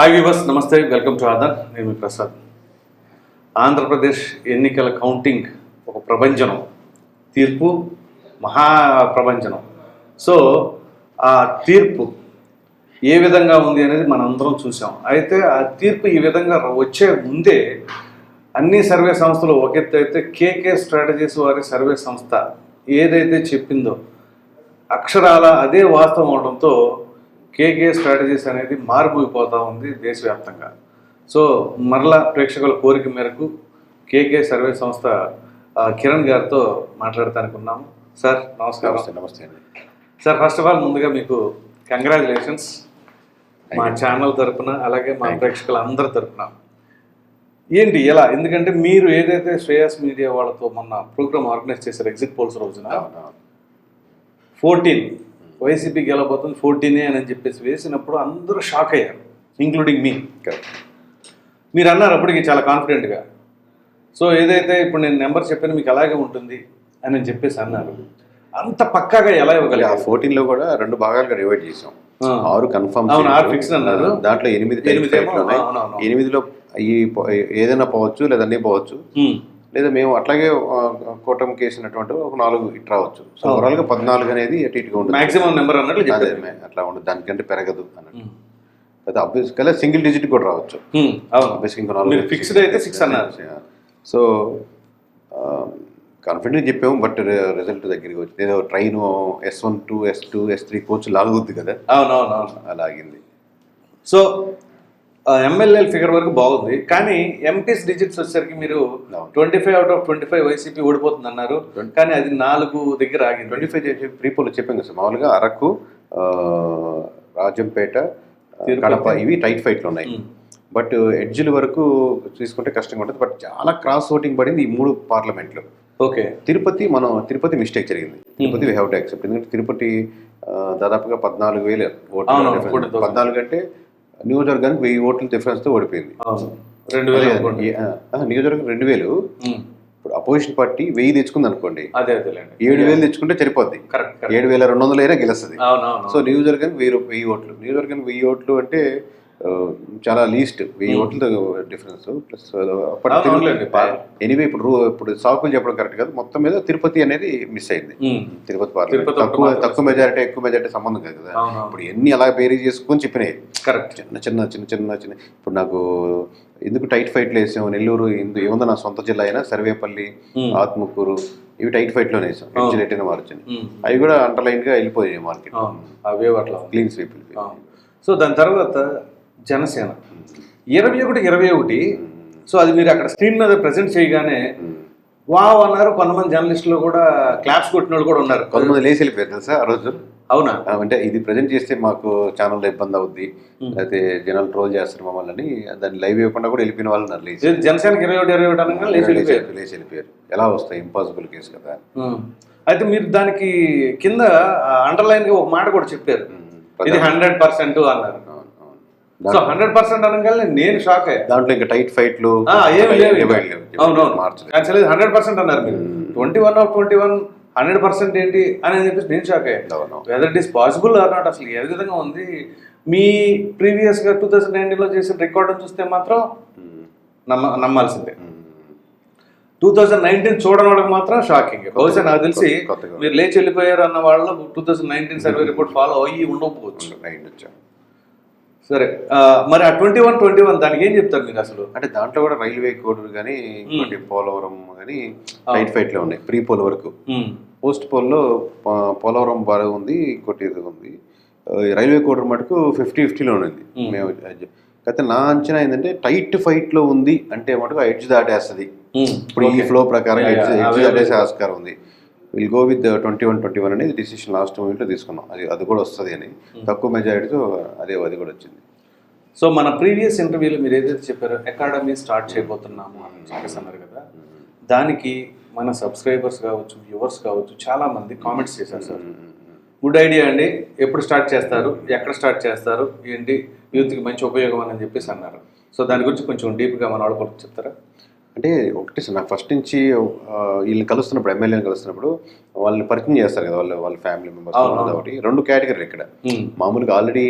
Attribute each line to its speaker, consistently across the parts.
Speaker 1: Hi viewers నమస్తే welcome to Aadhaar నేను ప్రసాద్. ఆంధ్రప్రదేశ్ ఎన్నికల కౌంటింగ్ ఒక ప్రభంజనం తీర్పు మహా ప్రభంజనం. సో ఆ తీర్పు ఏ విధంగా ఉంది అనేది మనందరం చూసాం. అయితే ఆ తీర్పు ఈ విధంగా వచ్చే ముందే అన్ని సర్వే సంస్థలు ఒకెత్తు అయితే కేకే స్ట్రాటజీస్ వారి సర్వే సంస్థ ఏదైతే చెప్పిందో అక్షరాల అదే వాస్తవం అవడంతో కేకే స్ట్రాటజీస్ అనేది మారుమోగిపోతూ ఉంది దేశవ్యాప్తంగా. సో మరలా ప్రేక్షకుల కోరిక మేరకు కేకే సర్వే సంస్థ కిరణ్ గారితో మాట్లాడటానికి ఉన్నాము. సార్ నమస్కారం.
Speaker 2: నమస్తే అండి.
Speaker 1: సార్ ఫస్ట్ ఆఫ్ ఆల్ ముందుగా మీకు కంగ్రాచులేషన్స్ మా ఛానల్ తరపున అలాగే మా ప్రేక్షకుల అందరి తరపున. ఏంటి ఎలా? ఎందుకంటే మీరు ఏదైతే శ్రేయస్ మీడియా వాళ్ళతో మొన్న ప్రోగ్రామ్ ఆర్గనైజ్ చేశారు ఎగ్జిట్ పోల్స్ రోజున. ఫోర్టీన్ వైసీపీ గెలబోతుంది ఫోర్టీనే అని చెప్పేసి వేసినప్పుడు అందరూ షాక్ అయ్యారు ఇంక్లూడింగ్ మీ. మీరు అన్నారు అప్పటికి చాలా కాన్ఫిడెంట్గా సో ఏదైతే ఇప్పుడు నేను నెంబర్ చెప్పాను మీకు అలాగే ఉంటుంది అని చెప్పేసి అన్నారు. అంత పక్కాగా ఎలా
Speaker 2: మళ్ళీ ఆ
Speaker 1: ఇవ్వగలిగారు?
Speaker 2: ఫోర్టీన్లో కూడా రెండు భాగాలుగా డివైడ్ చేసాం. ఆరు కన్ఫర్మ్
Speaker 1: ఆరు fixed అన్నారు.
Speaker 2: దాంట్లో ఎనిమిది. ఎనిమిదిలో ఈ ఏదైనా పోవచ్చు లేదా అన్నీ పోవచ్చు. లేదా మేము అట్లాగే కూటమి కేసినటువంటి ఒక నాలుగు ఇటు రావచ్చు. సో ఓవరాల్గా పద్నాలుగు అనేది అటు ఇటుగా ఉంటుంది.
Speaker 1: మాక్సిమం నెంబర్ అన్నట్లు
Speaker 2: అట్లా ఉండదు. దానికంటే పెరగదు అన్నట్టు. అయితే అబ్వియస్ కల్లా సింగిల్ డిజిట్ కూడా రావచ్చు. ఇంకా నాలుగు
Speaker 1: ఫిక్స్డ్ అయితే సిక్స్ అన్నారు.
Speaker 2: సో కాన్ఫిడెంట్ చెప్పాము బట్ రిజల్ట్ దగ్గరికి వచ్చింది ఏదో train S one two S two S three coach లాగుద్ది కదా.
Speaker 1: అవును అవును అవును
Speaker 2: అలాగింది
Speaker 1: సో ఎమ్మెల్యే ఫిగర్ వరకు బాగుంది కానీ ఎంపీస్ డిజిట్స్ వచ్చేసరికి మీరు. Twenty five out of twenty five YCP ఓడిపోతుంది అన్నారు కానీ అది నాలుగు దగ్గర ఆగింది
Speaker 2: ట్వంటీ ఫైవ్ చేసి ప్రీపోల్ చెప్పాం కదా మామూలుగా అరకు రాజంపేట. కడప ఇవి టైట్ ఫైట్లు ఉన్నాయి. బట్ ఎడ్జ్ల వరకు తీసుకుంటే కష్టంగా ఉంటుంది బట్ చాలా క్రాస్ ఓటింగ్ పడింది ఈ మూడు పార్లమెంట్లు
Speaker 1: ఓకే
Speaker 2: తిరుపతి మనం తిరుపతి మిస్టేక్ జరిగింది Tirupati we have to accept ఎందుకంటే తిరుపతి దాదాపుగా పద్నాలుగు వేలు ఓట్లు
Speaker 1: అవును,
Speaker 2: difference.
Speaker 1: 40,000.
Speaker 2: పద్నాలుగు అంటే నియోజకవర్గానికి వెయ్యి ఓట్ల డిఫరెన్స్తో ఓడిపోయింది
Speaker 1: రెండు వేలు
Speaker 2: నియోజకవర్గం రెండు వేలు. ఇప్పుడు అపోజిషన్ పార్టీ వెయ్యి తెచ్చుకుంది అనుకోండి. ఏడు వేలు తెచ్చుకుంటే సరిపోద్ది. ఏడు వేల రెండు వందలు అయినా గెలుస్తుంది. సో నియోజకవర్గానికి వెయ్యి వెయ్యి ఓట్లు. నియోజకవర్గానికి వెయ్యి ఓట్లు అంటే చాలా లీస్ట్ వెయ్యి ఓట్ల డిఫరెన్స్ ప్లస్
Speaker 1: అవునులేండి.
Speaker 2: ఎనీవే ఇప్పుడు ఇప్పుడు సాకులు చెప్పడం కరెక్ట్ కాదు. మొత్తం మీద తిరుపతి అనేది మిస్ అయింది.
Speaker 1: ఉమ్,
Speaker 2: తిరుపతి పార్లమెంట్ తక్కువ తక్కువ మెజారిటీ ఎక్కువ మెజారిటీ సంబంధం కాదు కదా. ఇప్పుడు ఎన్ని అలా బేరీ చేసుకొని చెప్పినాయి.
Speaker 1: కరెక్ట్
Speaker 2: చిన్న చిన్న చిన్న చిన్న చిన్న. ఇప్పుడు నాకు ఎందుకు టైట్ ఫైట్లు వేసాం నెల్లూరు ఇందు ఏముందో నా సొంత జిల్లా అయినా సర్వేపల్లి
Speaker 1: ఉమ్,
Speaker 2: ఆత్మకూరు ఇవి టైట్ ఫైట్లోనే వేసాం.
Speaker 1: అవును.
Speaker 2: ఎడ్జిలెట్టిన మార్చింది అవి కూడా అండర్లైన్గా వెళ్ళిపోయాయి మార్కెట్. Clean sweep.
Speaker 1: సో దాని తర్వాత జనసేన. ఇరవై ఒకటి ఇరవై ఒకటి సో అది మీరు అక్కడ స్క్రీన్ మీద ప్రజెంట్ చేయగానే వావ్ అన్నారు. కొంతమంది జర్నలిస్టులు కూడా క్లాప్స్ కొట్టిన వాళ్ళు కూడా ఉన్నారు.
Speaker 2: కొంతమంది లేచి వెళ్ళిపోయారు తెలుసా ఆ రోజు?
Speaker 1: అవునా?
Speaker 2: అంటే ఇది ప్రజెంట్ చేస్తే మాకు ఛానల్ ఇబ్బంది అవుద్ది. లేకపోతే జనాలు ట్రోల్ చేస్తారు మమ్మల్ని. అని దాన్ని లైవ్ ఇవ్వకుండా కూడా వెళ్ళిపోయిన వాళ్ళు ఉన్నారు లేచి.
Speaker 1: జనసేనకి ఇరవై ఒకటి ఇరవై ఒకటి అనగా లేచి వెళ్ళిపోయారు.
Speaker 2: లేచి వెళ్ళిపోయారు. ఎలా వస్తాయి? ఇంపాసిబుల్ కేసు కదా.
Speaker 1: అయితే మీరు దానికి కింద అండర్లైన్గా ఒక మాట కూడా చెప్పారు. ఇది హండ్రెడ్ పర్సెంట్ అన్నారు. సో హండ్రెడ్ పర్సెంట్ అనగానే నేను షాక్ అయ్యా.
Speaker 2: దాంట్లో ఇంకా టైట్ ఫైట్లు మార్చలేదు.
Speaker 1: హండ్రెడ్ పర్సెంట్ అన్నారు మీరు. Twenty one of twenty one hundred percent ఏంటి అని చెప్పేసి నేను షాక్ అయ్యాను. Whether it is possible or not అసలు ఏ విధంగా ఉంది? మీ ప్రీవియస్గా టూ థౌసండ్ నైన్టీన్లో చేసిన రికార్డు చూస్తే మాత్రం నమ్మ నమ్మాల్సిందే. టూ థౌసండ్ నైన్టీన్ చూడని వాళ్ళకి మాత్రం షాకింగ్ బహుశా నాకు తెలిసి
Speaker 2: కొత్తగా.
Speaker 1: మీరు లేచి వెళ్ళిపోయారు అన్న వాళ్ళు two thousand nineteen survey report follow అయ్యి ఉండకపోవచ్చు. సరే మరి ఆ ట్వంటీ వన్ ట్వంటీ వన్ దానికి ఏం చెప్తారు మీరు అసలు?
Speaker 2: అంటే దాంట్లో కూడా రైల్వే కోడ్ కానీ ఇంకోటి పోలవరం కానీ టైట్ ఫైట్లో ఉన్నాయి ప్రీ పోల్ వరకు. పోస్ట్ పోల్లో ప- పోలవరం బాగా ఉంది ఇంకోటి ఇది ఉంది. రైల్వే కోడ్ మటుకు ఫిఫ్టీ ఫిఫ్టీలో ఉంది. మేము. అయితే నా అంచనా ఏంటంటే టైట్ ఫైట్లో ఉంది అంటే మటుకు ఎడ్జ్ దాటేస్తుంది. ఇప్పుడు ఈ. ఫ్లో ప్రకారం ఎడ్జ్ దాటేసే ఆస్కారం ఉంది. Will go with twenty one twenty one అనేది డిసిషన్ లాస్ట్ మూమెంట్లో తీసుకున్నాం. అది అది కూడా వస్తుంది అని. తక్కువ మెజారిటీతో అదే అది కూడా వచ్చింది.
Speaker 1: సో మన ప్రీవియస్ ఇంటర్వ్యూలో మీరు ఏదైతే చెప్పారో అకాడమీ స్టార్ట్ చేయబోతున్నాము అని చెప్పేసి అన్నారు కదా. దానికి మన సబ్స్క్రైబర్స్ కావచ్చు వ్యూవర్స్ కావచ్చు చాలా మంది కామెంట్స్ చేశారు సార్. గుడ్ ఐడియా అండి. ఎప్పుడు స్టార్ట్ చేస్తారు? ఎక్కడ స్టార్ట్ చేస్తారు? ఏంటి? యూత్కి మంచి ఉపయోగం అని చెప్పేసి అన్నారు. సో దాని గురించి కొంచెం డీప్గా మన వాళ్ళు చెప్తారా?
Speaker 2: అంటే ఒకటి సార్ నాకు ఫస్ట్ నుంచి వీళ్ళని కలుస్తున్నప్పుడు ఎమ్మెల్యేని కలుస్తున్నప్పుడు వాళ్ళని పరిచయం చేస్తారు కదా వాళ్ళ వాళ్ళ ఫ్యామిలీ మెంబర్స్. ఒకటి రెండు కేటగిరీలు ఇక్కడ
Speaker 1: మ్మ్.
Speaker 2: మామూలుగా ఆల్రెడీ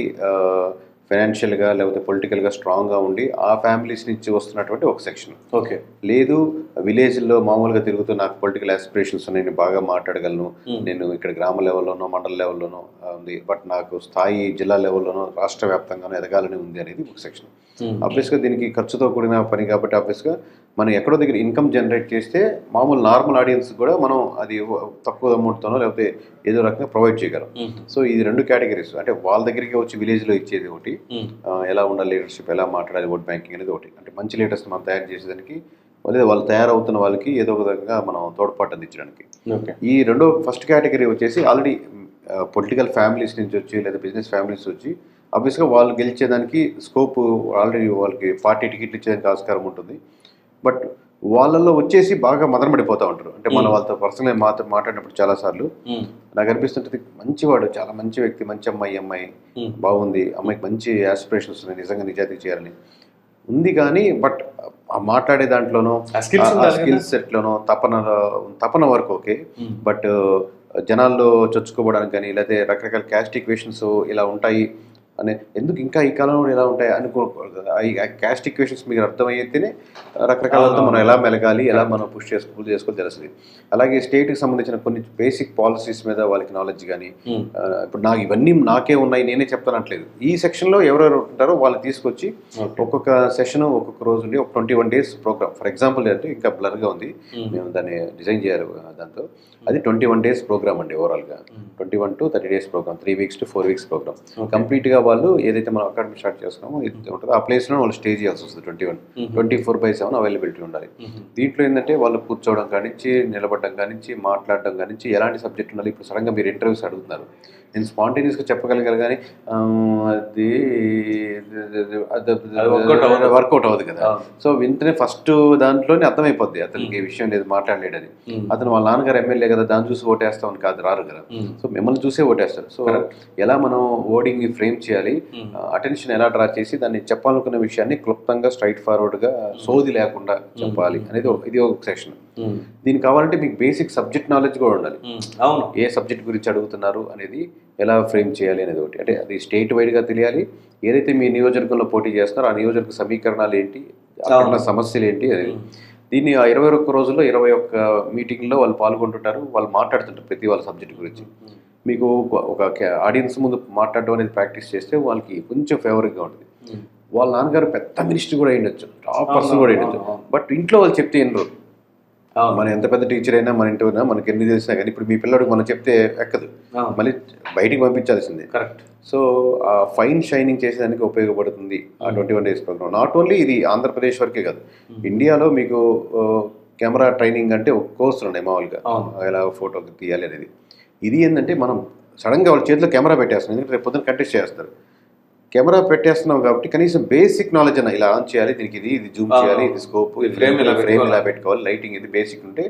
Speaker 2: ఫైనాన్షియల్గా లేకపోతే పొలిటికల్గా స్ట్రాంగ్గా ఉండి ఆ ఫ్యామిలీస్ నుంచి వస్తున్నటువంటి ఒక సెక్షన్
Speaker 1: ఓకే
Speaker 2: లేదు విలేజ్లో మామూలుగా తిరుగుతూ నాకు పొలిటికల్ ఆస్పిరేషన్స్ ఉన్నాయి నేను బాగా మాట్లాడగలను. నేను ఇక్కడ గ్రామ లెవెల్లోనో మండల లెవెల్లోనో ఉంది బట్ నాకు స్థాయి జిల్లా లెవెల్లోనో రాష్ట్ర వ్యాప్తంగానో ఎదగాలని ఉంది అనేది ఒక సెక్షన్ ఆబ్వియస్గా దీనికి ఖర్చుతో కూడిన పని కాబట్టి ఆబ్వియస్గా మనం ఎక్కడో దగ్గర ఇన్కమ్ జనరేట్ చేస్తే మామూలు నార్మల్ ఆడియన్స్ కూడా మనం అది తక్కువ అమౌంట్తోనో లేకపోతే ఏదో రకంగా ప్రొవైడ్ చేయగలం. సో ఇది రెండు కేటగిరీస్. అంటే వాళ్ళ దగ్గరికి వచ్చి విలేజ్లో ఇచ్చేది ఒకటి. ఎలా ఉండాలి లీడర్షిప్ ఎలా మాట్లాడాలి ఓట్ బ్యాంకింగ్ అనేది ఒకటి. అంటే మంచి లీడర్స్ మనం తయారు చేసేదానికి లేదా వాళ్ళు తయారవుతున్న వాళ్ళకి ఏదో ఒక విధంగా మనం తోడ్పాటు అందించడానికి. ఈ రెండో ఫస్ట్ కేటగిరీ వచ్చేసి ఆల్రెడీ పొలిటికల్ ఫ్యామిలీస్ నుంచి వచ్చి లేదా బిజినెస్ ఫ్యామిలీస్ వచ్చి ఆబ్వియస్గా వాళ్ళు గెలిచేదానికి స్కోప్ ఆల్రెడీ వాళ్ళకి పార్టీ టికెట్లు ఇచ్చేదానికి ఆస్కారం ఉంటుంది. బట్ వాళ్ళల్లో వచ్చేసి బాగా మదనపడిపోతూ ఉంటారు. అంటే మనం వాళ్ళతో పర్సనల్గా మాతో మాట్లాడినప్పుడు చాలాసార్లు నాకు అనిపిస్తుంటుంది మంచివాడు చాలా మంచి వ్యక్తి మంచి అమ్మాయి అమ్మాయి బాగుంది అమ్మాయికి మంచి ఆస్పిరేషన్స్ ఉన్నాయి నిజంగా నిజాయితీ చేయాలని. ఉంది కానీ బట్ ఆ మాట్లాడే దాంట్లోనో? స్కిల్ సెట్లోనో తపన తపన వరకు ఓకే. బట్ జనాల్లో చొచ్చుకోవడానికి కానీ లేకపోతే రకరకాల క్యాస్ట్ ఈక్వేషన్స్ ఇలా ఉంటాయి. అనే ఎందుకు ఇంకా ఈ కాలంలో ఇలా ఉంటాయి అనుకోకూడదు కదా ఆ క్యాస్ట్ ఈక్వేషన్స్ మీకు అర్థమయ్యేతేనే రకరకాలతో మనం ఎలా మెలగాలి ఎలా మనం పుష్ చేసుకో పుల్ చేసుకోవాలి తెలుస్తుంది. అలాగే స్టేట్కి సంబంధించిన కొన్ని బేసిక్ పాలసీస్ మీద వాళ్ళకి నాలెడ్జ్ కానీ ఇప్పుడు నాకు ఇవన్నీ నాకే ఉన్నాయి నేనే చెప్తానట్లేదు. ఈ సెక్షన్లో ఎవరెవరు ఉంటారో వాళ్ళు తీసుకొచ్చి ఒక్కొక్క సెషన్ ఒక్కొక్క రోజు ఉండి ఒక twenty one days program for example అంటే ఇంకా బ్లర్గా ఉంది. మేము దాన్ని డిజైన్ చేయాలి దాంతో. అది ట్వంటీ వన్ డేస్ ప్రోగ్రామ్ అండి ఓవరాల్గా twenty one to thirty days program three weeks to four weeks program కంప్లీట్గా వాళ్ళు ఏదైతే మనం అకాడమీ స్టార్ట్ చేస్తున్నామో ఇది ఉంటుందో. ఆ ప్లేస్లో వాళ్ళు స్టే చేయాల్సి వస్తుంది twenty one twenty four by seven availability ఉండాలి దీంట్లో ఏంటంటే వాళ్ళు కూర్చోవడం కానించి నిలబడడం కానించి మాట్లాడడం కానించి ఎలాంటి సబ్జెక్ట్ ఉండాలి? ఇప్పుడు సడన్గా మీరు ఇంటర్వ్యూస్ అడుగుతున్నారు. నేను స్పాంటేనియస్గా చెప్పగలగాలి కానీ అది. వర్కౌట్ అవ్వదు. కదా. సో వెంటనే ఫస్ట్ దాంట్లోనే అర్థమైపోద్ది. అతనికి విషయం లేదు మాట్లాడలేడని. అతను వాళ్ళ నాన్నగారు ఎమ్మెల్యే కదా దాన్ని చూసి ఓటేస్తామని కాదు రారు కదా. సో మిమ్మల్ని చూసే ఓటేస్తారు. సో ఎలా మనం ఓడింగ్ ఫ్రేమ్ చేయాలి అటెన్షన్ ఎలా డ్రా చేసి దాన్ని చెప్పాలనుకున్న విషయాన్ని క్లుప్తంగా స్ట్రైట్ ఫార్వర్డ్గా సోది లేకుండా చెప్పాలి అనేది ఇది ఒక సెక్షన్. దీనికి కావాలంటే మీకు బేసిక్ సబ్జెక్ట్ నాలెడ్జ్ కూడా ఉండాలి.
Speaker 1: అవును.
Speaker 2: ఏ సబ్జెక్ట్ గురించి అడుగుతున్నారు అనేది ఎలా ఫ్రేమ్ చేయాలి అనేది ఒకటి. అంటే అది స్టేట్ వైడ్గా తెలియాలి. ఏదైతే మీ నియోజకవర్గంలో పోటీ చేస్తున్నారో ఆ నియోజకవర్గ సమీకరణాలు ఏంటి అక్కడ సమస్యలు ఏంటి అది దీన్ని ఆ ఇరవై ఒక్క రోజుల్లో ఇరవై ఒక్క మీటింగ్లో వాళ్ళు పాల్గొంటుంటారు వాళ్ళు మాట్లాడుతుంటారు ప్రతి వాళ్ళ సబ్జెక్ట్ గురించి. మీకు ఒక- ఆడియన్స్ ముందు మాట్లాడడం అనేది ప్రాక్టీస్ చేస్తే వాళ్ళకి కొంచెం ఫేవరింగ్గా ఉంటుంది. వాళ్ళ నాన్నగారు పెద్ద మినిస్టర్ కూడా అయ్యుండొచ్చు టాప్ పర్సన్ కూడా అయ్యుండొచ్చు. బట్ ఇంట్లో వాళ్ళు చెప్తే ఎన్నరు
Speaker 1: అవును
Speaker 2: మనం ఎంత పెద్ద టీచర్ అయినా మన ఇంటి అయినా మనకి ఎన్ని తెలిసినా కానీ ఇప్పుడు మీ పిల్లడికి మనం చెప్తే ఎక్కదు. మళ్ళీ బయటికి పంపించాల్సిందే.
Speaker 1: కరెక్ట్
Speaker 2: సో ఆ ఫైన్ షైనింగ్ చేసేదానికి ఉపయోగపడుతుంది ఆ twenty one days programme not only ఇది ఆంధ్రప్రదేశ్ వరకే కాదు ఇండియాలో మీకు కెమెరా ట్రైనింగ్ అంటే ఒక కోర్సులు ఉన్నాయి మామూలుగా. ఎలా ఫోటో తీయాలి అనేది. ఇది ఏంటంటే మనం సడన్గా వాళ్ళ చేతిలో కెమెరా పెట్టేస్తున్నాం ఎందుకంటే రేపు పొద్దున కంటెస్ట్ చేస్తారు కెమెరా పెట్టేస్తున్నాం కాబట్టి కనీసం బేసిక్ నాలెడ్జ్ అన్న ఇలా ఆన్ చేయాలి దీనికి ఇది ఇది జూమ్. చేయాలి ఇది స్కోప్
Speaker 1: frame ఇలా
Speaker 2: ఫ్రేమ్ ఇలా
Speaker 1: పెట్టుకోవాలి.
Speaker 2: లైటింగ్ ఇది బేసిక్ ఉంటే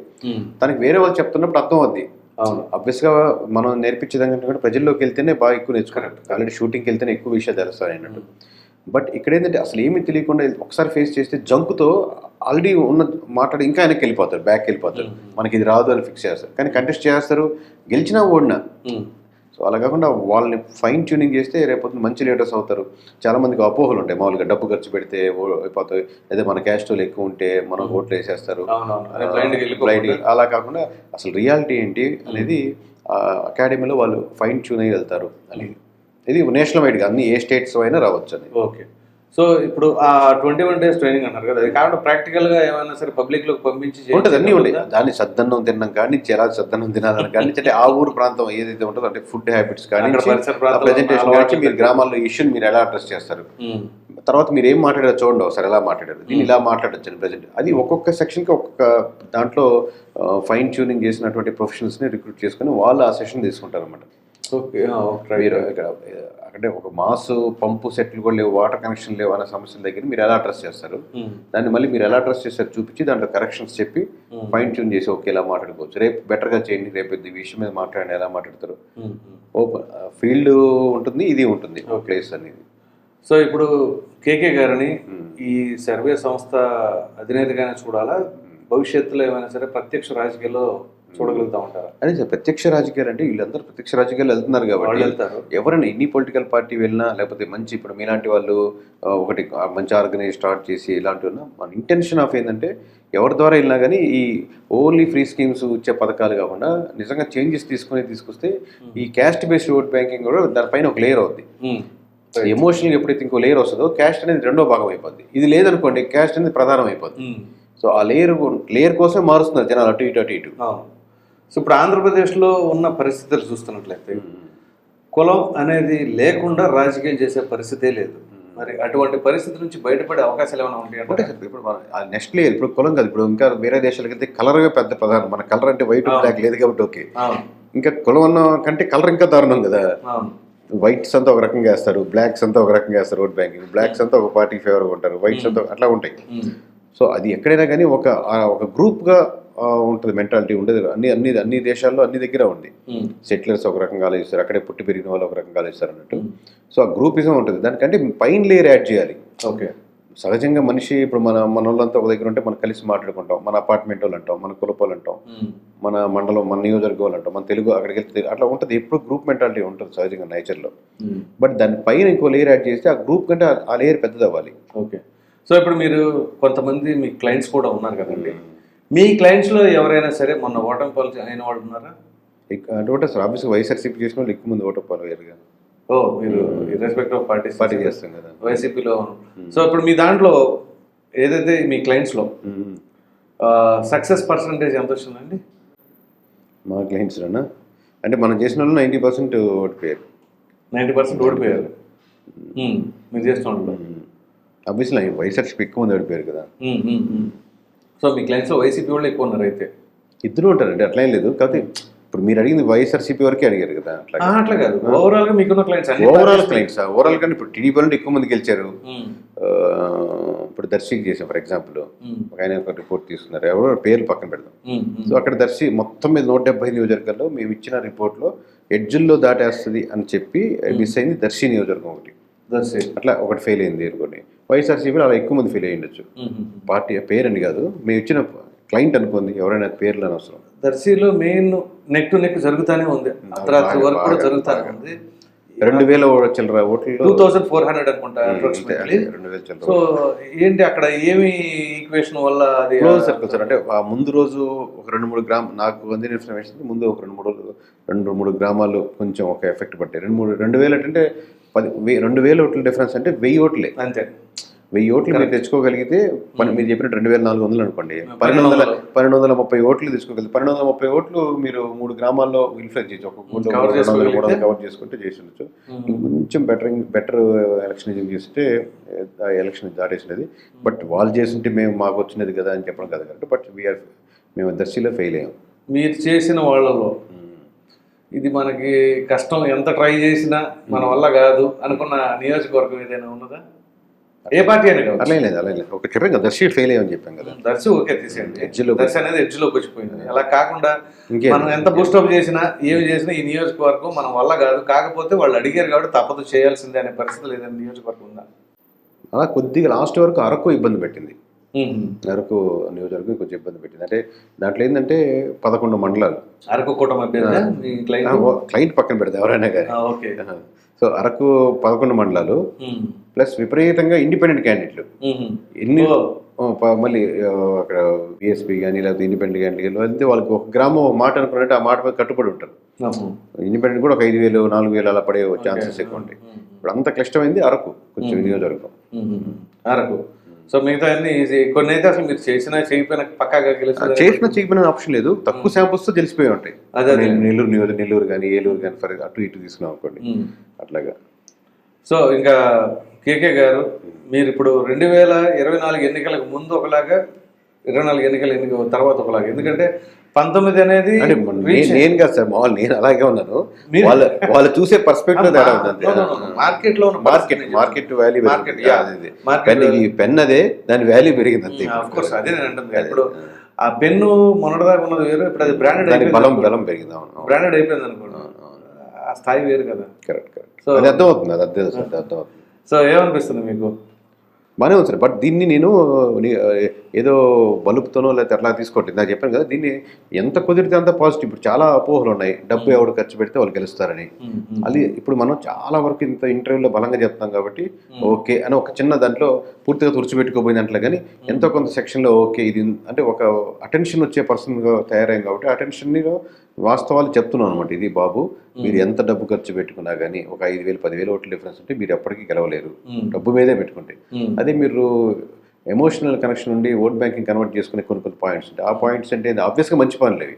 Speaker 2: తనకి వేరే వాళ్ళు చెప్తున్నప్పుడు అర్థం అవుద్ది
Speaker 1: అవును
Speaker 2: అబ్వియస్గా మనం నేర్పించేదానికంటే ప్రజల్లోకి వెళ్తేనే బాగా ఎక్కువ నేర్చుకున్నట్టు ఆల్రెడీ షూటింగ్కి వెళ్తేనే ఎక్కువ విషయాలు తెలుస్తాయి అన్నట్టు. బట్ ఇక్కడ ఏంటంటే అసలు ఏమీ తెలియకుండా ఒకసారి ఫేస్ చేస్తే జంకుతో ఆల్రెడీ ఉన్న మాట్లాడి ఇంకా వెనక్కి వెళ్ళిపోతారు బ్యాక్ వెళ్ళిపోతారు. మనకి ఇది రాదు అని ఫిక్స్ చేస్తారు. కానీ కంటెస్ట్ చేస్తారు గెలిచినా ఓడినా సో అలా కాకుండా వాళ్ళని ఫైన్ ట్యూనింగ్ చేస్తే రేపొద్దున మంచి లీడర్స్ అవుతారు. చాలా మందికి అపోహలు ఉంటాయి. మామూలుగా డబ్బు ఖర్చు పెడితే అయిపోతాయి. లేదా మన క్యాస్ట్ ఎక్కువ ఉంటే మనం ఓట్లు వేసేస్తారు. అలా కాకుండా అసలు రియాలిటీ ఏంటి అనేది అకాడమీలో వాళ్ళు ఫైన్ ట్యూన్ అయ్యి వెళ్తారు అని. ఇది నేషనల్ వైడ్గా అన్ని ఏ స్టేట్స్ అయినా రావచ్చు అని.
Speaker 1: ఓకే. సో ఇప్పుడు ఆ ట్వంటీ వన్ డేస్ ట్రైనింగ్ అన్నారు కదా అది కాకుండా ప్రాక్టికల్గా ఏమైనా సరే పబ్లిక్లోకి పంపించి
Speaker 2: ఉంటుంది అన్నీ ఉంటాయి. దాన్ని సద్దన్నం తినడం కానీ ఎలా సద్దన్నం తినాలని కానీ అంటే ఆ ఊరు ప్రాంతం ఏదైతే ఉంటుందో అంటే ఫుడ్ హ్యాబిట్స్ కానీ ప్రజెంటేషన్ కానీ మీరు గ్రామాల్లో ఇష్యూని మీరు ఎలా అడ్రస్ చేస్తారు. తర్వాత మీరు ఏం మాట్లాడారో చూడండి ఒకసారి ఎలా మాట్లాడారు. దీన్ని ఇలా మాట్లాడచ్చు ప్రజెంట్ అది ఒక్కొక్క సెక్షన్కి ఒక్కొక్క దాంట్లో ఫైన్ ట్యూనింగ్ చేసినటువంటి ప్రొఫెషనల్స్ని రిక్రూట్ చేసుకుని వాళ్ళు ఆ సెషన్ తీసుకుంటారు అనమాట
Speaker 1: ఓకే.
Speaker 2: ఇక్కడ అంటే ఒక మాస్ పంపు సెట్లు కూడా లేవు వాటర్ కనెక్షన్ లేవు అనే సమస్యల దగ్గర మీరు ఎలా అడ్రస్ చేస్తారు. దాన్ని మళ్ళీ మీరు ఎలా అడ్రస్ చేస్తారు చూపించి దాంట్లో కరెక్షన్స్ చెప్పి. ఫైన్ ట్యూన్ చేసి ఓకే ఇలా మాట్లాడుకోవచ్చు రేపు బెటర్గా చేయండి రేపు ఈ విషయం మీద మాట్లాడండి ఎలా మాట్లాడతారు. ఓపెన్ ఫీల్డ్ ఉంటుంది ఇది ఉంటుంది ఒక ప్లేస్ అనేది
Speaker 1: సో ఇప్పుడు కేకే గారిని. ఈ సర్వే సంస్థ అధినేతగానే చూడాలా భవిష్యత్తులో ఏమైనా సరే ప్రత్యక్ష రాజకీయాల్లో చూడగలుగుతా ఉంటారా.
Speaker 2: అదే సార్ ప్రత్యక్ష రాజకీయాలు అంటే వీళ్ళందరూ ప్రత్యక్ష రాజకీయాలు వెళ్తున్నారు కాబట్టి
Speaker 1: వెళ్తారు.
Speaker 2: ఎవరైనా ఎన్ని పొలిటికల్ పార్టీ వెళ్ళినా లేకపోతే మంచి ఇప్పుడు మీలాంటి వాళ్ళు ఒకటి మంచి ఆర్గనైజ్ స్టార్ట్ చేసి ఇలాంటి ఉన్నా మన ఇంటెన్షన్ ఆఫ్ ఏంటంటే ఎవరి ద్వారా వెళ్ళినా కానీ ఈ ఓన్లీ ఫ్రీ స్కీమ్స్ ఇచ్చే పథకాలు కాకుండా నిజంగా చేంజెస్ తీసుకుని తీసుకొస్తే ఈ క్యాస్ట్ బేస్డ్ ఓట్ బ్యాంకింగ్ కూడా దానిపైన ఒక లేయర్ అవుద్ది.
Speaker 1: ఉమ్.
Speaker 2: ఎమోషనల్ ఎప్పుడైతే ఇంకో లేయర్ వస్తుందో క్యాస్ట్ అనేది రెండో భాగం అయిపోద్ది. ఇది లేదనుకోండి క్యాస్ట్ అనేది ప్రధానం అయిపోద్ది. సో ఆ లేయర్ లేయర్ కోసం మారుస్తున్నారు జనాలు అటు ఇటు అటు ఇటు.
Speaker 1: సో ఇప్పుడు ఆంధ్రప్రదేశ్లో ఉన్న పరిస్థితులు చూస్తున్నట్లయితే కులం అనేది లేకుండా రాజకీయం చేసే పరిస్థితే లేదు. మరి అటువంటి పరిస్థితి నుంచి బయటపడే అవకాశాలు ఏమైనా
Speaker 2: అంటే
Speaker 1: ఉంటాయంటే
Speaker 2: సార్ ఇప్పుడు మన నెక్స్ట్ లేయర్ ఇప్పుడు కులం కాదు. ఇప్పుడు ఇంకా వేరే దేశాలకు వెళ్తే కలర్గా పెద్ద ప్రధానం. మన కలర్ అంటే వైట్. బ్లాక్ లేదు కాబట్టి ఓకే. ఇంకా కులం అన్న కంటే కలర్ ఇంకా దారుణం కదా. వైట్స్ అంతా ఒక రకంగా వేస్తారు బ్లాక్స్ అంతా ఒక రకంగా వేస్తారు ఓట్ బ్యాంకింగ్. బ్లాక్స్ అంతా ఒక పార్టీ ఫేవర్గా ఉంటారు వైట్స్ అంతా అట్లా ఉంటాయి. సో అది ఎక్కడైనా కానీ ఒక ఒక గ్రూప్గా ఉంటుంది మెంటాలిటీ ఉండేది. అన్ని అన్ని అన్ని దేశాల్లో అన్ని దగ్గర ఉంది. సెటిలర్స్ ఒక రకంగా ఆలోచిస్తారు అక్కడే పుట్టి పెరిగిన వాళ్ళు ఒక రకంగా ఆలోచిస్తారు అన్నట్టు. సో ఆ గ్రూపిజం ఉంటుంది. దానికంటే పైన లేయర్ యాడ్ చేయాలి.
Speaker 1: ఓకే.
Speaker 2: సహజంగా మనిషి ఇప్పుడు మన మన వాళ్ళంతా ఒక దగ్గర ఉంటే మనం కలిసి మాట్లాడుకుంటాం. మన అపార్ట్మెంట్ వాళ్ళు అంటాం మన కులపోలు అంటాం. మన మండలం మన నియోజకవర్గం వాళ్ళు అంటాం మన తెలుగు అక్కడికి వెళ్తే అట్లా ఉంటుంది. ఎప్పుడు గ్రూప్ మెంటాలిటీ ఉంటుంది సహజంగా నేచర్లో. బట్ దాని పైన ఇంకో లేయర్ యాడ్ చేస్తే ఆ గ్రూప్ కంటే ఆ- ఆ లేయర్ పెద్దది అవ్వాలి
Speaker 1: ఓకే. సో ఇప్పుడు మీరు కొంతమంది మీ క్లయింట్స్ కూడా ఉన్నారు కదండి. మీ క్లయింట్స్లో ఎవరైనా సరే మొన్న ఓటమి పాలు అయిన వాళ్ళు ఉన్నారా?
Speaker 2: అంటే సార్. ఆఫీస్కి వైఎస్ఆర్సీపీ చేసిన వాళ్ళు ఎక్కువ మంది ఓటర్ పాలు వేరుగా
Speaker 1: ఓ మీరు ఇర్రెస్పెక్ట్ ఆఫ్ పార్టీస్
Speaker 2: పార్టీ చేస్తాం కదా.
Speaker 1: వైసీపీలో సో ఇప్పుడు మీ దాంట్లో ఏదైతే మీ క్లయింట్స్లో. సక్సెస్ పర్సంటేజ్ ఎంత వచ్చిందండి?
Speaker 2: మా క్లయింట్స్ అన్న అంటే మనం చేసిన వాళ్ళు నైంటీ పర్సెంట్ ఓడిపోయారు
Speaker 1: నైంటీ పర్సెంట్ ఓడిపోయారు ఉమ్, మీరు చేసిన వాళ్ళు.
Speaker 2: ఆబ్వియస్లీ వైఎస్ఆర్సీపీ ఎక్కువ మంది ఓడిపోయారు కదా.
Speaker 1: సో మీ క్లయింట్స్లో వైసీపీ వాళ్ళు ఎక్కువ ఉన్నారు అయితే.
Speaker 2: ఇద్దరు ఉంటారండి అట్లా ఏం లేదు. కాకపోతే ఇప్పుడు మీరు అడిగింది వైఎస్ఆర్సీపీ వరకే అడిగారు కదా అట్లా
Speaker 1: అట్లా కాదు. ఓవరాల్గా మీకున్న క్లయింట్స్
Speaker 2: ఓవరాల్ క్లయింట్స్ ఓవరాల్ కానీ ఇప్పుడు టీడీపీ వాళ్ళు ఎక్కువ మంది గెలిచారు. ఇప్పుడు దర్శికి చేసాం ఫర్ ఎగ్జాంపుల్ ఆయన ఒక రిపోర్ట్ తీసుకున్నారు. ఎవరో పేర్లు పక్కన పెడదాం. సో అక్కడ దర్శి మొత్తం మీద నూట డెబ్బై నియోజకవర్గాల్లో మేము ఇచ్చిన రిపోర్ట్లో ఎడ్జిల్లో దాటేస్తుంది అని చెప్పి మిస్ అయింది దర్శి నియోజకవర్గం ఒకటి. అట్లా ఒకటి ఫెయిల్ అయింది అనుకోండి. వైఎస్ఆర్సీపీలో అలా ఎక్కువ మంది ఫెయిల్ అయ్యి ఉండొచ్చు. పార్టీ పేరని కాదు. మేము ఇచ్చిన క్లయింట్ అనుకోండి ఎవరైనా పేర్లు అని అవసరం.
Speaker 1: దర్శిలో మెయిన్ నెక్ టు నెక్ జరుగుతానే ఉంది. అర్ధరాత్రి వరకు కూడా జరుగుతానే. ఉంది.
Speaker 2: రెండు వేల చిల్లర ఓట్లలో
Speaker 1: టూ థౌసండ్ ఫోర్ హండ్రెడ్ అనుకుంటా అప్రాక్సిమేట్లీ
Speaker 2: రెండు వేల చిల్లర
Speaker 1: సో ఏంటి అక్కడ ఏమి ఈక్వేషన్ వల్ల అది
Speaker 2: క్లోజ్ సర్కిల్ సార్ అంటే ఆ ముందు రోజు ఒక రెండు మూడు గ్రామ్ నాకు అందిన ఇన్ఫర్మేషన్ ముందు ఒక రెండు మూడు రెండు మూడు గ్రామాలు కొంచెం ఒక ఎఫెక్ట్ పట్టాయి రెండు మూడు రెండు వేలు అంటే పది రెండు వేల ఓట్ల డిఫరెన్స్ అంటే వెయ్యి ఓట్లే.
Speaker 1: అంతే.
Speaker 2: వెయ్యి ఓట్లు మీరు తెచ్చుకోగలిగితే పని మీరు చెప్పిన రెండు వేల నాలుగు వందలు అనుకోండి.
Speaker 1: పన్నెండు
Speaker 2: వందల. పన్నెండు వందల. ముప్పై ఓట్లు తీసుకోగలిగితే పన్నెండు వందల ముప్పై ఓట్లు మీరు మూడు గ్రామాల్లో ఇన్ఫ్లుయెన్స్ చేయొచ్చు ఒక ఊళ్ళో
Speaker 1: Cover
Speaker 2: రెండు వందలు, మూడు వందలు
Speaker 1: చేసుకోగలిగితే?
Speaker 2: కవర్ చేసుకుంటే చేసి ఉండొచ్చు కొంచెం బెటర్ బెటర్ ఎలక్షన్ చేస్తే ఎలక్షన్ దాటేసినది. బట్ వాళ్ళు చేస్తుంటే మేము మాకు వచ్చినది కదా అని చెప్పడం కదా కరెక్ట్ బట్ వీఆర్ మేము దర్శిలో ఫెయిల్ అయ్యాం.
Speaker 1: మీరు చేసిన వాళ్ళలో ఇది మనకి కష్టం ఎంత ట్రై చేసినా మన వల్ల కాదు అనుకున్న నియోజకవర్గం ఏదైనా ఉన్నదా? ఏ పార్టీ అయినా కాదు
Speaker 2: అలా లేదు అలా లేదు. ఒక చెప్పాం కదా దర్శి ఫెయిల్ అయ్యామని చెప్పాం కదా.
Speaker 1: దర్శి ఓకే తీసేయండి. దర్శి అనేది ఎడ్జ్లోకి వచ్చిపోయింది. అలా కాకుండా మనం ఎంత బూస్టప్ చేసినా ఏమి చేసినా ఈ నియోజకవర్గం మన వల్ల కాదు. కాకపోతే వాళ్ళు అడిగారు కాబట్టి తప్పదు చేయాల్సిందే అనే పరిస్థితి లేదని నియోజకవర్గం ఉందా?
Speaker 2: అలా కొద్దిగా లాస్ట్ వరకు అరకు ఇబ్బంది పెట్టింది. అరకు నియోజకవర్గం కొంచెం ఇబ్బంది పెట్టింది. అంటే దాంట్లో ఏంటంటే పదకొండు మండలాలు.
Speaker 1: అరకు కూటమి క్లయింట్
Speaker 2: పక్కన పెడితే ఎవరైనా కానీ.
Speaker 1: ఓకే.
Speaker 2: సో అరకు పదకొండు మండలాలు ప్లస్ విపరీతంగా ఇండిపెండెంట్ క్యాండిడేట్లు. ఎన్ని మళ్ళీ అక్కడ బిఎస్పీ కానీ లేకపోతే ఇండిపెండెంట్ క్యాండిడేట్ వెళ్తే వాళ్ళకి ఒక గ్రామం మాట అనుకున్నట్టు ఆ మాట మీద కట్టుబడి ఉంటారు. ఇండిపెండెంట్ కూడా ఒక ఐదు వేలు నాలుగు వేలు అలా పడే ఛాన్సెస్ ఎక్కువ ఉంటాయి. ఇప్పుడు అంత క్లిష్టమైంది అరకు కొంచెం నియోజకవర్గం.
Speaker 1: అరకు. సో మిగతా అన్ని కొన్ని అయితే అసలు మీరు చేసినా చేయకపోయినా పక్కాగా
Speaker 2: చేసిన చేయకపోయిన ఆప్షన్ లేదు. తక్కువ శాంపుల్స్తో తెలిసిపోయి ఉంటాయి.
Speaker 1: అదే అదే.
Speaker 2: నెల్- నెల్లూరు నియోజక నెల్లూరు కానీ ఏలూరు కానీ ఫర్ అటు ఇటు తీసుకున్నాం అనుకోండి. అట్లాగా.
Speaker 1: సో ఇంకా కేకే గారు మీరు ఇప్పుడు రెండు వేల ఇరవై నాలుగు ఎన్నికలకు ముందు ఒకలాగా ఇరవై నాలుగు ఎన్నికల ఎన్నిక తర్వాత ఒకలాగా. ఎందుకంటే పంతొమ్మిది అనేది
Speaker 2: నేను కాదు సార్ మామూలు నేను అలాగే ఉన్నాను వాళ్ళ వాళ్ళు చూసే పర్స్పెక్టివ్ తేడా మార్కెట్లో
Speaker 1: మార్కెట్
Speaker 2: మార్కెట్ వాల్యూ
Speaker 1: మార్కెట్
Speaker 2: ఈ పెన్ అదే దాని వాల్యూ పెరిగింది అంతే
Speaker 1: ఆఫ్ కోర్స్ అదే నేను అంటుంది. ఇప్పుడు ఆ. పెన్ను మొన్నటిదాకా ఉన్నది వేరు ఇప్పుడు అది బ్రాండెడ్
Speaker 2: బలం బలం పెరిగింది అవును
Speaker 1: బ్రాండెడ్ అయిపోయింది అనుకోండి. ఆ స్థాయి వేరు కదా.
Speaker 2: కరెక్ట్ కరెక్ట్
Speaker 1: So-
Speaker 2: అది అర్థం అవుతుంది అది అర్థం అవుతుంది
Speaker 1: సో ఏమనిపిస్తుంది మీకు?
Speaker 2: బాగానే ఉంది సార్. బట్ దీన్ని నేను ఏదో బలుపుతోనో లేకపోతే అట్లా తీసుకోవట్లేదు నాకు చెప్పాను కదా దీన్ని ఎంత కుదిరితే అంత పాజిటివ్. ఇప్పుడు చాలా అపోహలు ఉన్నాయి. డబ్బు ఎవడు ఖర్చు పెడితే వాళ్ళు గెలుస్తారని. అది ఇప్పుడు మనం చాలా వరకు ఇంత ఇంటర్వ్యూలో బలంగా చెప్తాం కాబట్టి ఓకే అని ఒక చిన్న దాంట్లో పూర్తిగా తుడిచిపెట్టుకోపోయింది అంటలే కానీ ఎంతో కొంత సెక్షన్లో ఓకే ఇది అంటే ఒక అటెన్షన్ వచ్చే పర్సన్గా తయారైంది కాబట్టి అటెన్షన్ని వాస్తవాలు చెప్తున్నాను అనమాట ఇది బాబు. మీరు ఎంత డబ్బు ఖర్చు పెట్టుకున్నా కానీ ఒక ఐదు వేలు పదివేలు ఓట్ల డిఫరెన్స్ ఉంటే మీరు ఎప్పటికీ గెలవలేరు. డబ్బు మీదే పెట్టుకుంటే. అదే మీరు ఎమోషనల్ కనెక్షన్ నుండి ఓట్ బ్యాంకింగ్ కన్వర్ట్ చేసుకునే కొన్ని కొన్ని పాయింట్స్ ఉంటాయి. ఆ పాయింట్స్ అంటే ఆబ్వియస్గా మంచి పనులు అవి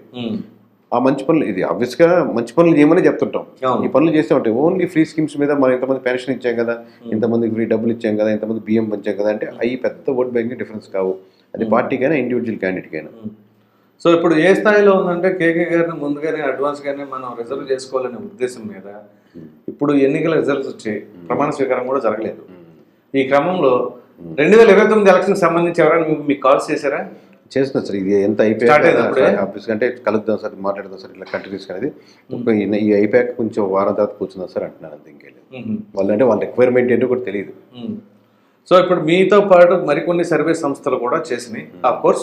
Speaker 2: ఆ మంచి పనులు ఇది ఆబ్వియస్గా మంచి పనులు చేయమని చెప్తుంటాం. ఈ పనులు చేస్తే ఉంటాయి. ఓన్లీ ఫ్రీ స్కీమ్స్ మీద మనం ఇంతమంది పెన్షన్ ఇచ్చాం కదా ఇంతమందికి ఫ్రీ డబ్బులు ఇచ్చాం కదా ఇంతమంది బియ్యం పంచాం కదా అంటే అవి పెద్ద ఓట్ బ్యాంకింగ్ డిఫరెన్స్ కావు. అది పార్టీకైనా ఇండివిజువల్ క్యాండిడేట్కైనా
Speaker 1: సో ఇప్పుడు ఏ స్థాయిలో ఉందంటే కేకే గారిని ముందుగానే అడ్వాన్స్ గానే మనం రిజర్వ్ చేసుకోవాలనే ఉద్దేశం మీద ఇప్పుడు ఎన్నికల రిజల్ట్స్ వచ్చాయి. ప్రమాణ స్వీకారం కూడా జరగలేదు. ఈ క్రమంలో రెండు వేల ఇరవై తొమ్మిది ఎలక్షన్ సంబంధించి ఎవరైనా మీకు మీకు కాల్స్ చేశారా?
Speaker 2: చేస్తున్నా సార్. ఇది ఎంత? అయిపోయాక ఆబ్వియస్గా అంటే కలుద్దాం సార్ మాట్లాడదాం సార్ ఇట్లా కంటిన్యూస్ అనేది. ఈ- అయిపోయాక కొంచెం వారం తర్వాత కూర్చుందాం సార్ అంటున్నాను అంతే ఇంకేం లేదు. వాళ్ళు అంటే వాళ్ళ రిక్వైర్మెంట్ ఏంటో కూడా తెలియదు.
Speaker 1: సో ఇప్పుడు మీతో పాటు మరికొన్ని సర్వే సంస్థలు కూడా చేసినాయి. ఆఫ్ కోర్స్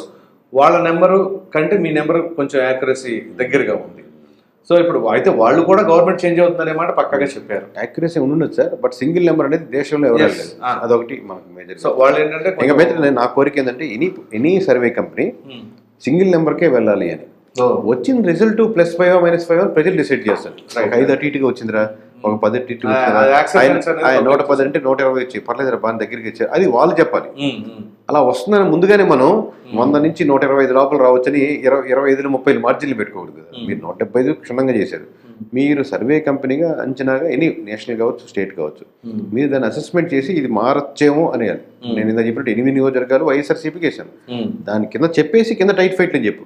Speaker 1: వాళ్ళ నెంబరు కంటే మీ నెంబర్ కొంచెం యాక్యురసీ దగ్గరగా ఉంది. సో ఇప్పుడు అయితే వాళ్ళు కూడా గవర్నమెంట్ చేంజ్ అవుతుందనే మాట పక్కగా చెప్పారు.
Speaker 2: యాక్యురసీ ఉండదు సార్ బట్ సింగిల్ నెంబర్ అనేది దేశంలో ఎవరు. లేదు. అదొకటి మనకు మేజర్
Speaker 1: సో వాళ్ళు ఏంటంటే
Speaker 2: ఇంకా నేను నా కోరిక ఏంటంటే any any survey company
Speaker 1: Hmm.
Speaker 2: Single నెంబర్కే వెళ్ళాలి అని. వచ్చిన result plus five minus five ప్రజలు డిసైడ్ చేస్తారు. ఐదు అటు ఇటుగా వచ్చిందిరా ఒక పది ఆయన నూట పది అంటే నూట ఇరవై వచ్చి పర్లేదు బాగా దగ్గరికి వచ్చారు అది వాళ్ళు చెప్పాలి. అలా వస్తుందని ముందుగానే మనం వంద నుంచి నూట ఇరవై ఐదు లోపల రావచ్చని ఇరవై ఇరవై ఐదులు ముప్పై మార్జిన్లు పెట్టుకోకూడదు కదా. మీరు నూట డెబ్బై ఐదు క్షుణ్ణంగా చేశారు. మీరు సర్వే కంపెనీగా అంచనాగా ఎనీ నేషనల్ కావచ్చు స్టేట్ కావచ్చు. మీరు దాన్ని అసెస్మెంట్ చేసి ఇది మారచ్చేమో అనేయాలి నేను ఇంత చెప్పినట్టు ఎనిమిది నియోజకవర్గాలు వైఎస్ఆర్సీపీకి వేసాను
Speaker 1: ఉమ్.
Speaker 2: దాని కింద చెప్పేసి కింద టైట్ ఫైట్ అని చెప్పు.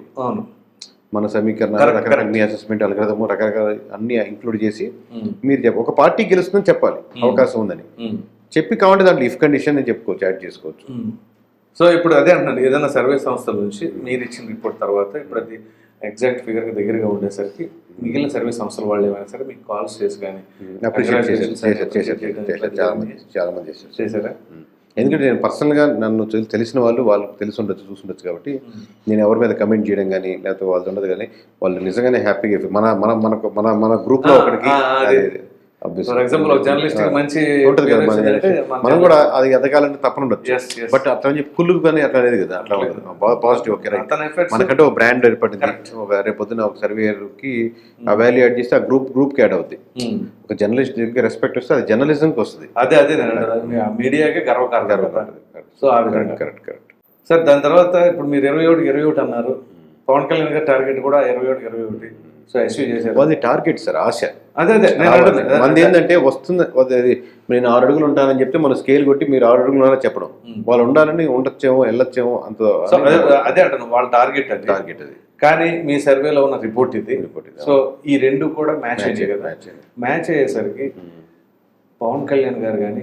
Speaker 2: మన సమీకరణ రకరకాల. అన్ని అసెస్మెంట్ అల్గదము రకరకాల అన్ని ఇంక్లూడ్ చేసి
Speaker 1: ఉమ్,
Speaker 2: మీరు చెప్ప ఒక పార్టీ గెలుస్తుందని చెప్పాలి అవకాశం ఉందని.
Speaker 1: ఉమ్,
Speaker 2: చెప్పి కావాలంటే దాంట్లో ఇఫ్ కండిషన్ అని చెప్పుకోవచ్చు యాడ్ చేసుకోవచ్చు.
Speaker 1: సో ఇప్పుడు అదే అంటున్నాను ఏదైనా సర్వే సంస్థల నుంచి మీరు ఇచ్చిన రిపోర్ట్ తర్వాత ఇప్పుడు అది ఎగ్జాక్ట్ ఫిగర్ దగ్గరగా ఉండేసరికి మిగిలిన సర్వే సంస్థల వాళ్ళు ఏమైనా సరే మీకు కాల్స్ చేసి కానీ
Speaker 2: చేశారు. ఎందుకంటే నేను పర్సనల్గా నన్ను తెలి- తెలిసిన వాళ్ళు వాళ్ళకి తెలిసి ఉండొచ్చు చూసుండొచ్చు కాబట్టి నేను ఎవరి మీద కమెంట్ చేయడం కానీ లేకపోతే వాళ్ళది ఉండదు కానీ వాళ్ళు నిజంగానే హ్యాపీగా మన మన మనకు మన మన గ్రూప్లో ఒకటికి.
Speaker 1: ఫర్ ఎగ్జాంపుల్ ఒక జర్నలిస్ట్ మంచి
Speaker 2: ఉంటుంది కదా మన కూడా అది ఎదగాలంటే తప్పన
Speaker 1: yes.
Speaker 2: బట్ అట్లా చెప్పి కుళ్ళు కానీ అట్లా అనేది కదా అట్లా ఉండదు. పాజిటివ్ ఓకే మనకంటే ఒక బ్రాండ్ ఏర్పడింది. ఒక రేపు పొద్దున ఒక సర్వేయర్కి ఆ వాల్యూ యాడ్ చేస్తే ఆ గ్రూప్ గ్రూప్కి యాడ్ అవుద్ది. ఒక జర్నలిస్ట్ రెస్పెక్ట్ వస్తే అది జర్నలిజంకి వస్తుంది.
Speaker 1: అదే అదే మీడియాకే గర్వకారణం కదా. సో ఆ విధంగా.
Speaker 2: కరెక్ట్ కరెక్ట్
Speaker 1: సార్ దాని తర్వాత ఇప్పుడు మీరు ఇరవై ఒకటి ఇరవై ఒకటి అన్నారు. పవన్ కళ్యాణ్ గారి టార్గెట్ కూడా ఇరవై ఒకటి ఇరవై ఒకటి. సో అచీవ్ చేశారు
Speaker 2: వాళ్ళది టార్గెట్ సార్ ఆశ.
Speaker 1: అదే అదే.
Speaker 2: మంది ఏంటంటే వస్తుంది అది- అది నేను ఆరు అడుగులు ఉంటానని చెప్తే మనం స్కేల్ కొట్టి మీరు ఆరు అడుగులు ఉన్నారని చెప్పడం. వాళ్ళు ఉండాలని ఉండొచ్చేమో వెళ్ళొచ్చేమో అంత
Speaker 1: అదే అదే అంటున్నాను వాళ్ళ టార్గెట్ అది.
Speaker 2: టార్గెట్ అది.
Speaker 1: కానీ మీ సర్వేలో ఉన్న రిపోర్ట్ ఇది.
Speaker 2: ఇది.
Speaker 1: సో ఈ రెండు కూడా మ్యాచ్ అయ్యాయి కదా. మ్యాచ్ అయ్యేసరికి పవన్ కళ్యాణ్ గారు కానీ.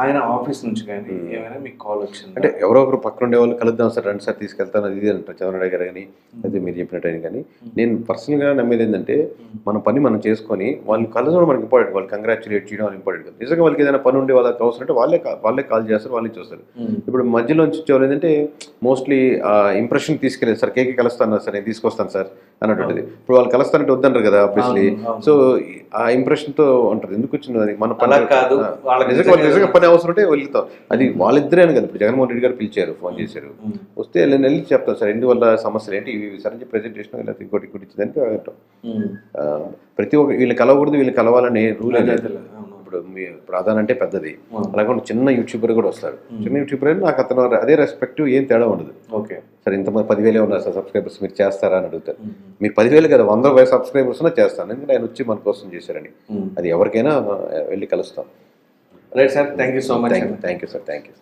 Speaker 1: ఆయన ఆఫీస్ నుంచి కానీ ఏమైనా మీకు కాల్ వచ్చింది?
Speaker 2: అంటే ఎవరో ఒకరు పక్కన ఉండే వాళ్ళు కలుద్దాం సార్ రండి సార్ తీసుకెళ్తాను అది ఇది అంటారు. చంద్రబాబు గారు కానీ అదే మీరు చెప్పినట్టు ఆయన కానీ నేను పర్సనల్గా నమ్మేది ఏంటంటే మన పని మనం చేసుకొని వాళ్ళు కలసడం మనకి ఇంపార్టెంట్ వాళ్ళు కంగ్రాచులేట్ చేయడం అని ఇంపార్టెంట్ కాదు. నిజంగా వాళ్ళకి ఏదైనా పని ఉండే వాళ్ళకి అవసరం అంటే వాళ్ళే వాళ్ళే కాల్ చేస్తారు వాళ్ళే చూస్తారు. ఇప్పుడు మధ్యలో నుంచి వచ్చేవాళ్ళు ఏంటంటే మోస్ట్లీ ఇంప్రెషన్ తీసుకెళ్ళేది సార్ కేకి కలుస్తాను సార్ నేను తీసుకొస్తాను సార్ అన్నటువంటిది. ఇప్పుడు వాళ్ళు కలుస్తానంటే వద్దంటారు కదా ఆబ్వియస్లీ. సో ఆ ఇంప్రెషన్తో ఉంటుంది ఎందుకు వచ్చింది మన పని
Speaker 1: కాదు. వాళ్ళకి
Speaker 2: నిజంగా పని అవసరం ఉంటే వెళ్తాం. అది వాళ్ళిద్దరే అని కదా. ఇప్పుడు జగన్మోహన్ రెడ్డి గారు పిలిచారు ఫోన్ చేశారు. వస్తే నేను వెళ్ళి చెప్తాను సార్ ఎందువల్ల సమస్యలు ఏంటి? ఇవి సార్ అని ప్రెజెంటేషన్ లేకపోతే ఇంకోటి ఇంకోటి ఇచ్చిందానికి ప్రతి ఒక్క వీళ్ళు కలవకూడదు వీళ్ళు కలవాలనే రూల్ అనేది. ఇప్పుడు మీ ప్రధాన అంటే పెద్దది. అలాగే చిన్న యూట్యూబర్ కూడా వస్తారు. చిన్న యూట్యూబర్ నాకు అతను అదే రెస్పెక్ట్ ఏం తేడా ఉండదు.
Speaker 1: ఓకే.
Speaker 2: సార్ ఇంతమంది పదివేలే ఉన్నారు సార్ సబ్స్క్రైబర్స్ మీరు చేస్తారా అని అడుగుతారు. మీరు పదివేలు కదా వంద సబ్స్క్రైబర్స్ ఉన్నా చేస్తాను. ఎందుకంటే ఆయన వచ్చి మన కోసం చేశారని. అది ఎవరికైనా వెళ్ళి కలుస్తాం.
Speaker 1: Right sir thank you so much
Speaker 2: thank you thank you sir thank you